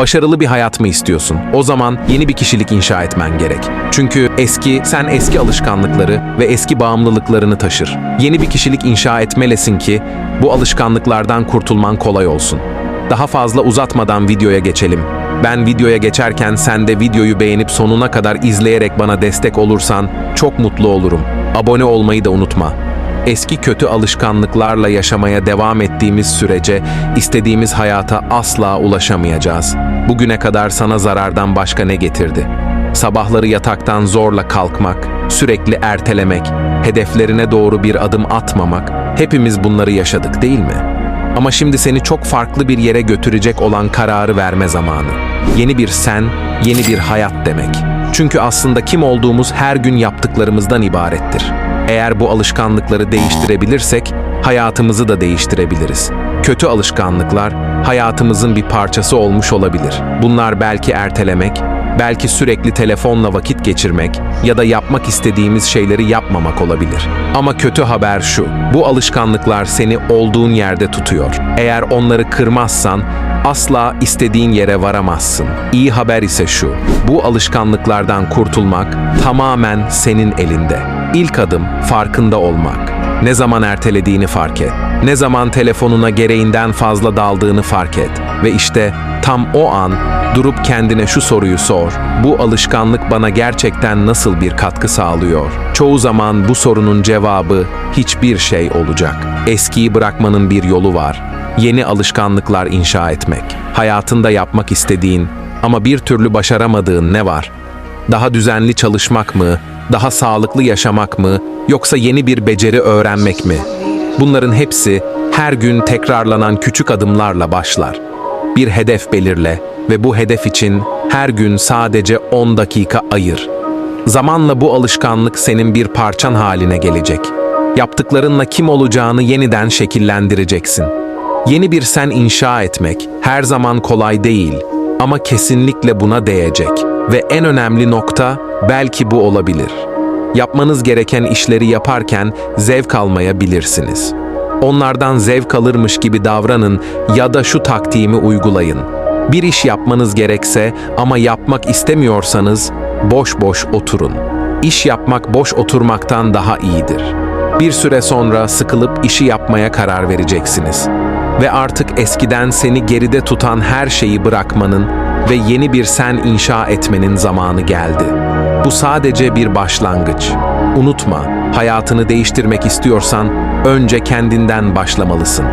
Başarılı bir hayat mı istiyorsun? O zaman yeni bir kişilik inşa etmen gerek. Çünkü eski, sen eski alışkanlıkları ve eski bağımlılıklarını taşır. Yeni bir kişilik inşa etmelisin ki bu alışkanlıklardan kurtulman kolay olsun. Daha fazla uzatmadan videoya geçelim. Ben videoya geçerken sen de videoyu beğenip sonuna kadar izleyerek bana destek olursan çok mutlu olurum. Abone olmayı da unutma. Eski kötü alışkanlıklarla yaşamaya devam ettiğimiz sürece istediğimiz hayata asla ulaşamayacağız. Bugüne kadar sana zarardan başka ne getirdi? Sabahları yataktan zorla kalkmak, sürekli ertelemek, hedeflerine doğru bir adım atmamak, hepimiz bunları yaşadık değil mi? Ama şimdi seni çok farklı bir yere götürecek olan kararı verme zamanı. Yeni bir sen, yeni bir hayat demek. Çünkü aslında kim olduğumuz her gün yaptıklarımızdan ibarettir. Eğer bu alışkanlıkları değiştirebilirsek, hayatımızı da değiştirebiliriz. Kötü alışkanlıklar hayatımızın bir parçası olmuş olabilir. Bunlar belki ertelemek, belki sürekli telefonla vakit geçirmek ya da yapmak istediğimiz şeyleri yapmamak olabilir. Ama kötü haber şu, bu alışkanlıklar seni olduğun yerde tutuyor. Eğer onları kırmazsan asla istediğin yere varamazsın. İyi haber ise şu, bu alışkanlıklardan kurtulmak tamamen senin elinde. İlk adım farkında olmak. Ne zaman ertelediğini fark et. Ne zaman telefonuna gereğinden fazla daldığını fark et. Ve işte tam o an durup kendine şu soruyu sor. Bu alışkanlık bana gerçekten nasıl bir katkı sağlıyor? Çoğu zaman bu sorunun cevabı hiçbir şey olacak. Eskiyi bırakmanın bir yolu var. Yeni alışkanlıklar inşa etmek. Hayatında yapmak istediğin ama bir türlü başaramadığın ne var? Daha düzenli çalışmak mı? Daha sağlıklı yaşamak mı? Yoksa yeni bir beceri öğrenmek mi? Bunların hepsi her gün tekrarlanan küçük adımlarla başlar. Bir hedef belirle ve bu hedef için her gün sadece 10 dakika ayır. Zamanla bu alışkanlık senin bir parçan haline gelecek. Yaptıklarınla kim olacağını yeniden şekillendireceksin. Yeni bir sen inşa etmek her zaman kolay değil ama kesinlikle buna değecek. Ve en önemli nokta belki bu olabilir. Yapmanız gereken işleri yaparken zevk almayabilirsiniz. Onlardan zevk alırmış gibi davranın ya da şu taktiğimi uygulayın. Bir iş yapmanız gerekse ama yapmak istemiyorsanız boş boş oturun. İş yapmak boş oturmaktan daha iyidir. Bir süre sonra sıkılıp işi yapmaya karar vereceksiniz. Ve artık eskiden seni geride tutan her şeyi bırakmanın ve yeni bir sen inşa etmenin zamanı geldi. Bu sadece bir başlangıç. Unutma, hayatını değiştirmek istiyorsan önce kendinden başlamalısın.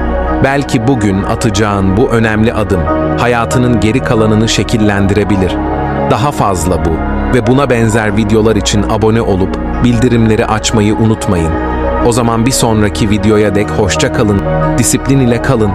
Belki bugün atacağın bu önemli adım hayatının geri kalanını şekillendirebilir. Daha fazla bu ve buna benzer videolar için abone olup bildirimleri açmayı unutmayın. O zaman bir sonraki videoya dek hoşça kalın, disiplin ile kalın